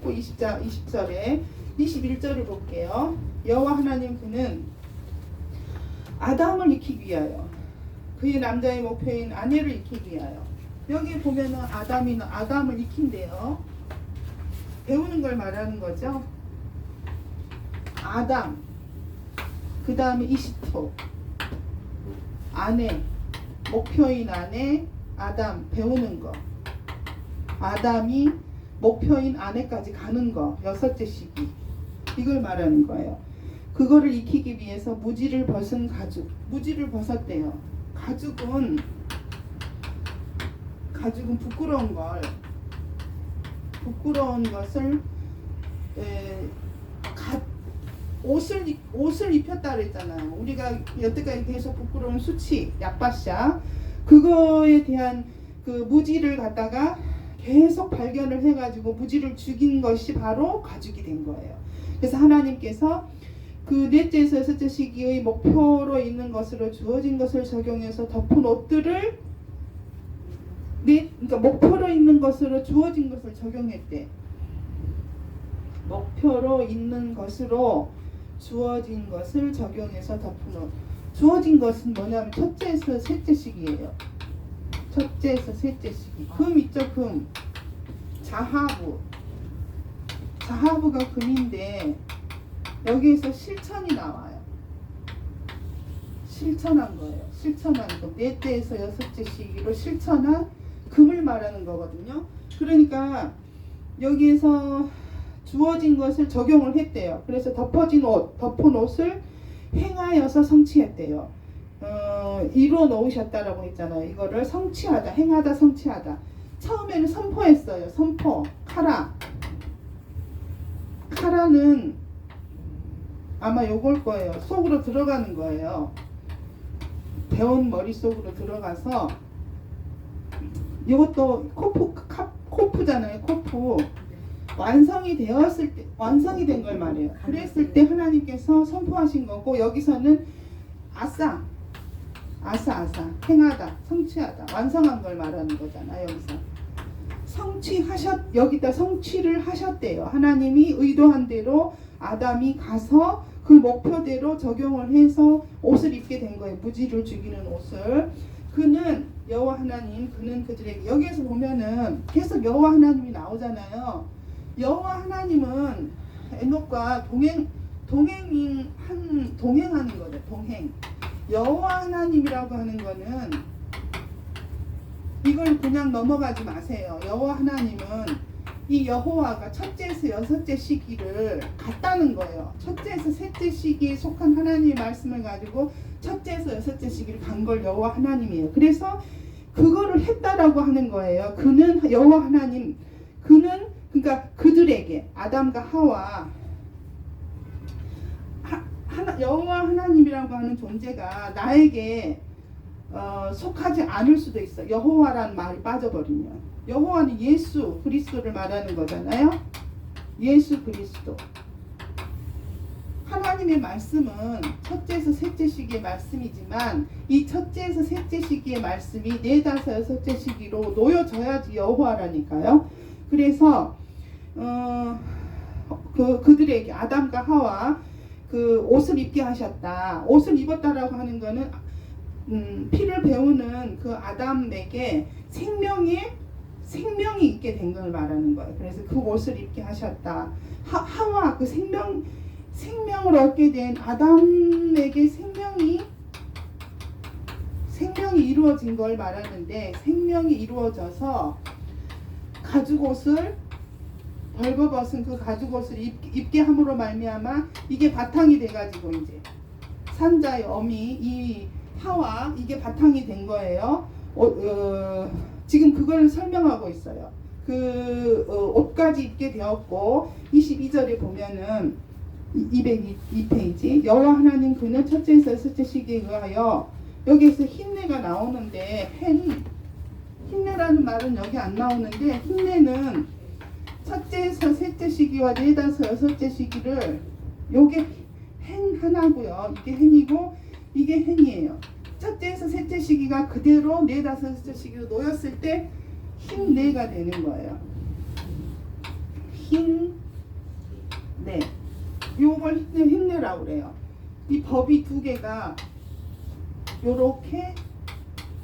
20자 20절에 21절을 볼게요. 여호와 하나님 그는 아담을 익히기 위하여 그의 남자의 목표인 아내를 익히기 위하여 여기 보면은 아담이 아담을 익힌대요. 배우는 걸 말하는 거죠. 아담 그 다음에 이시토 아내 목표인 아내 아담 배우는 거 아담이 목표인 아내까지 가는 거 여섯째 시기 이걸 말하는 거예요. 그거를 익히기 위해서 무지를 벗은 가죽 무지를 벗었대요. 가죽은 가죽은 부끄러운 걸 부끄러운 것을 에, 가, 옷을 입- 옷을 입혔다 그랬잖아요. 우리가 여태까지 계속 부끄러운 수치 약바샤 그거에 대한 그 무지를 갖다가 계속 발견을 해가지고 무지를 죽인 것이 바로 가죽이 된 거예요. 그래서 하나님께서 그 넷째에서 여섯째 시기의 목표로 있는 것으로 주어진 것을 적용해서 덮은 옷들을 넷 그러니까 목표로 있는 것으로 주어진 것을 적용했대. 목표로 있는 것으로 주어진 것을 적용해서 덮은 옷. 주어진 것은 뭐냐면 첫째에서 셋째 시기예요. 첫째에서 셋째 시기. 금 있죠, 금. 자하부. 자하부가 금인데 여기에서 실천이 나와요. 실천한 거예요. 실천한 금. 넷째에서 여섯째 시기로 실천한 금을 말하는 거거든요. 그러니까 여기에서 주어진 것을 적용을 했대요. 그래서 덮어진 옷, 덮은 옷을 행하여서 성취했대요. 어, 이루어 놓으셨다라고 했잖아요. 이거를 성취하다, 행하다, 성취하다. 처음에는 선포했어요. 선포, 카라. 카라는 아마 요걸 거예요. 속으로 들어가는 거예요. 배운 머릿속으로 들어가서 이것도 코프, 카, 코프잖아요. 코프. 완성이 되었을 때, 완성이 된 걸 말해요. 그랬을 때 하나님께서 선포하신 거고, 여기서는 아싸, 아싸, 행하다, 성취하다, 완성한 걸 말하는 거잖아요. 여기서. 성취하셨, 여기다 성취를 하셨대요. 하나님이 의도한 대로 아담이 가서 그 목표대로 적용을 해서 옷을 입게 된 거예요. 무지를 죽이는 옷을. 그는 여호와 하나님, 그는 그들에게 여기에서 보면은 계속 여호와 하나님이 나오잖아요. 여호와 하나님은 에녹과 동행 동행인 한 동행하는 거죠. 동행. 여호와 하나님이라고 하는 거는 이걸 그냥 넘어가지 마세요. 여호와 하나님은 이 여호와가 첫째에서 여섯째 시기를 갔다는 거예요. 첫째에서 셋째 시기에 속한 하나님의 말씀을 가지고 첫째에서 여섯째 시기를 간 걸 여호와 하나님이에요. 그래서 그거를 했다라고 하는 거예요. 그는 여호와 하나님, 그는 그러니까 그들에게 아담과 하와 여호와 하나님이라고 하는 존재가 나에게 어, 속하지 않을 수도 있어. 여호와라는 말이 빠져버리면 여호와는 예수 그리스도를 말하는 거잖아요. 예수 그리스도. 하나님의 말씀은 첫째에서 셋째 시기의 말씀이지만 이 첫째에서 셋째 시기의 말씀이 네 다섯 여섯째 시기로 놓여져야지 여호와라니까요. 그래서 어, 그 그들에게 아담과 하와 그 옷을 입게 하셨다. 옷을 입었다라고 하는 거는 음, 피를 배우는 그 아담에게 생명의 생명이 있게 된 걸 말하는 거예요. 그래서 그 옷을 입게 하셨다. 하, 하와 그 생명 생명을 얻게 된 아담에게 생명이 생명이 이루어진 걸 말하는데 생명이 이루어져서 가죽 옷을 벌거벗은 그 가죽 옷을 입, 입게 함으로 말미암아 이게 바탕이 돼가지고 이제 산자의 어미 이 하와 이게 바탕이 된 거예요. 어, 어, 지금 그걸 설명하고 있어요. 그 어, 옷까지 입게 되었고 22절에 보면은 202페이지 여호와 하나님 그는 첫째에서 여섯째 시기에 의하여 여기에서 흰내가 나오는데 hen 흰내라는 말은 여기 안 나오는데 흰내는 첫째에서 셋째 시기와 네다섯 여섯째 시기를 요게 행 하나고요. 이게 행이고 이게 행이에요. 첫째에서 셋째 시기가 그대로 네다섯 여섯째 시기로 놓였을 때 흰내가 되는 거예요. 흰 네. 요걸 힘내, 힘내라고 그래요. 이 법이 두 개가 요렇게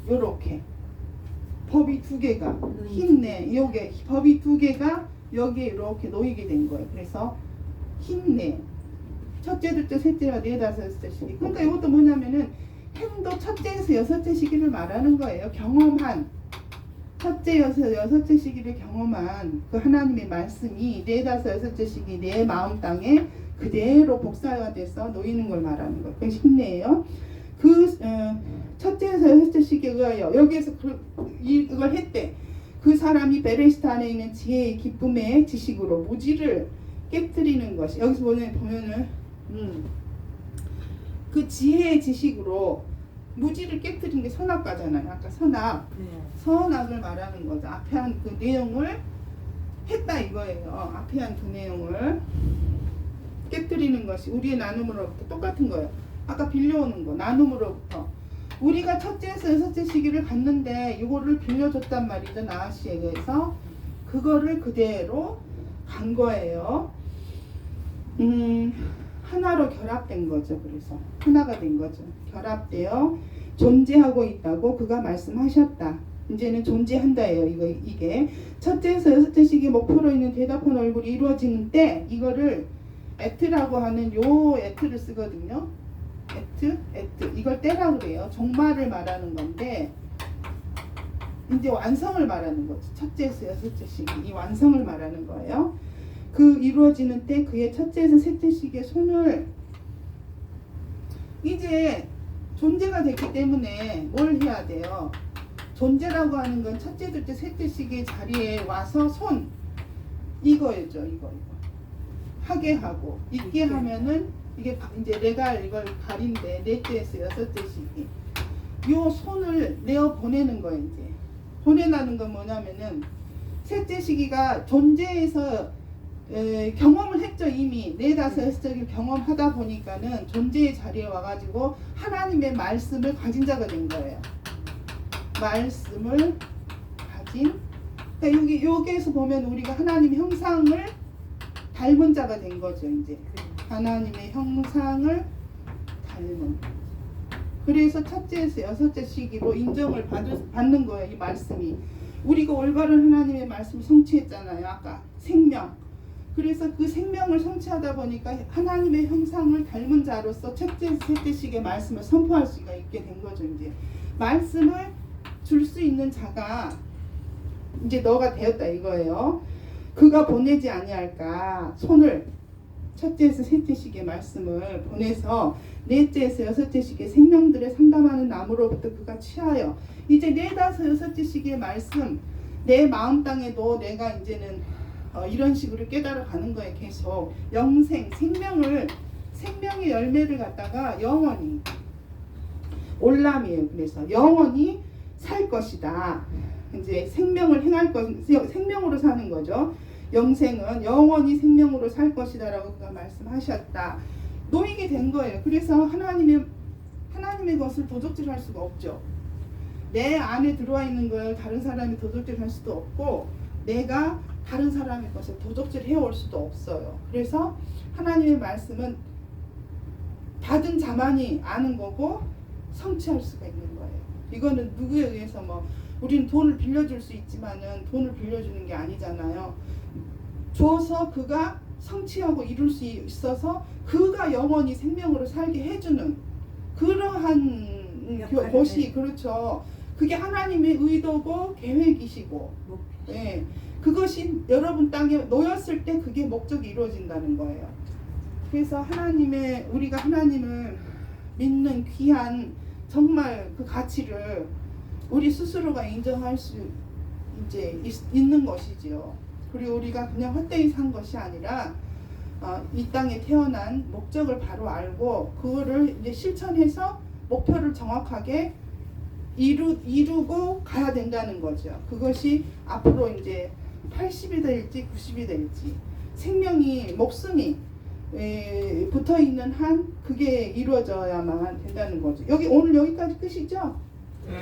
요렇게 법이 두 개가 힘내 요게 법이 두 개가 여기에 이렇게 놓이게 된 거예요. 그래서 힘내 첫째, 둘째, 셋째가 네 다섯 시기. 그러니까 이것도 뭐냐면은 행도 첫째에서 여섯째 시기를 말하는 거예요. 경험한 첫째, 여섯, 여섯째 시기를 경험한 그 하나님의 말씀이 네 다섯 여섯째 시기 내 마음 땅에 그대로 복사가 돼서 놓이는 걸 말하는 거예요. 그게 힘내예요. 그 어, 첫째에서 여섯째 시기에 의하여 여기에서 그, 이- 이걸 했대. 그 사람이 베레스트 안에 있는 지혜의 기쁨의 지식으로 무지를 깨뜨리는 것이 여기서 보면 보면은 음, 그 지혜의 지식으로 무지를 깨뜨리는 게 선악과잖아요. 아까 선악 네. 선악을 말하는 거죠. 앞에 한 그 내용을 했다 이거예요. 앞에 한 그 내용을 깨뜨리는 것이 우리의 나눔으로부터 똑같은 거예요. 아까 빌려오는 거 나눔으로부터 우리가 첫째에서 여섯째 시기를 갔는데 이거를 빌려줬단 말이죠 나아씨에 의해서 그거를 그대로 간 거예요. 음 하나로 결합된 거죠. 그래서 하나가 된 거죠. 결합되어 존재하고 있다고 그가 말씀하셨다. 이제는 존재한다예요. 이거 이게 첫째에서 여섯째 시기 목표로 있는 대답한 얼굴이 이루어지는 때 이거를 에트라고 하는 요 에트를 쓰거든요. 에트, 에트 이걸 떼라고 그래요. 종말을 말하는 건데 이제 완성을 말하는 거죠. 첫째에서 여섯째 시기 이 완성을 말하는 거예요. 그 이루어지는 때 그의 첫째에서 셋째 시기의 손을 이제 존재가 됐기 때문에 뭘 해야 돼요? 존재라고 하는 건 첫째, 둘째, 셋째 시기의 자리에 와서 손 이거죠, 이거 이거 하게 하고 있게. 하면은 이게 바- 이제 내가 이걸 가린데 넷째에서 여섯째 시기 요 손을 내어 보내는 거예요 이제. 보내라는 건 뭐냐면은 셋째 시기가 존재에서 에, 경험을 했죠 이미. 네 다섯 여섯째 경험하다 보니까는 존재의 자리에 와가지고 하나님의 말씀을 가진 자가 된 거예요. 말씀을 가진 그러니까 여기 여기에서 보면 우리가 하나님 형상을 닮은 자가 된 거죠 이제 하나님의 형상을 닮은. 그래서 첫째에서 여섯째 시기로 인정을 받는 거예요 이 말씀이. 우리가 올바른 하나님의 말씀을 성취했잖아요 아까. 생명. 그래서 그 생명을 성취하다 보니까 하나님의 형상을 닮은 자로서 첫째 셋째 시기의 말씀을 선포할 수가 있게 된 거죠 이제. 말씀을 줄 수 있는 자가 이제 너가 되었다 이거예요. 그가 보내지 아니할까. 손을 첫째에서 셋째 시기의 말씀을 보내서 넷째에서 여섯째 시기의 생명들의 상담하는 나무로부터 그가 취하여 이제 네 다섯 여섯째 시기의 말씀 내 마음 땅에도 내가 이제는 어, 이런 식으로 깨달아 가는 거예요 계속 영생 생명을 생명의 열매를 갖다가 영원히 올람이에요 그래서 영원히 살 것이다. 이제 생명을 행할 것 생명으로 사는 거죠 영생은 영원히 생명으로 살 것이다라고 그가 말씀하셨다. 놓이게 된 거예요. 그래서 하나님의 하나님의 것을 도적질할 수가 없죠. 내 안에 들어와 있는 걸 다른 사람이 도적질할 수도 없고 내가 다른 사람의 것을 도적질 해 올 수도 없어요. 그래서 하나님의 말씀은 받은 자만이 아는 거고 성취할 수가 있는 거예요. 이거는 누구에 의해서 뭐 우리는 돈을 빌려줄 수 있지만은 돈을 빌려주는 게 아니잖아요. 줘서 그가 성취하고 이룰 수 있어서 그가 영원히 생명으로 살게 해주는 그러한 역할을 곳이 그렇죠. 그게 하나님의 의도고 계획이시고. 예, 그것이 여러분 땅에 놓였을 때 그게 목적이 이루어진다는 거예요. 그래서 하나님의 우리가 하나님을 믿는 귀한 정말 그 가치를 우리 스스로가 인정할 수 이제 있, 있는 것이지요. 그리고 우리가 그냥 헛되이 산 것이 아니라 어, 이 땅에 태어난 목적을 바로 알고 그거를 이제 실천해서 목표를 정확하게 이루, 이루고 가야 된다는 거죠. 그것이 앞으로 이제 80이 될지 90이 될지 생명이 목숨이 에, 붙어 있는 한 그게 이루어져야만 된다는 거죠. 여기 오늘 여기까지 끝이죠? 예.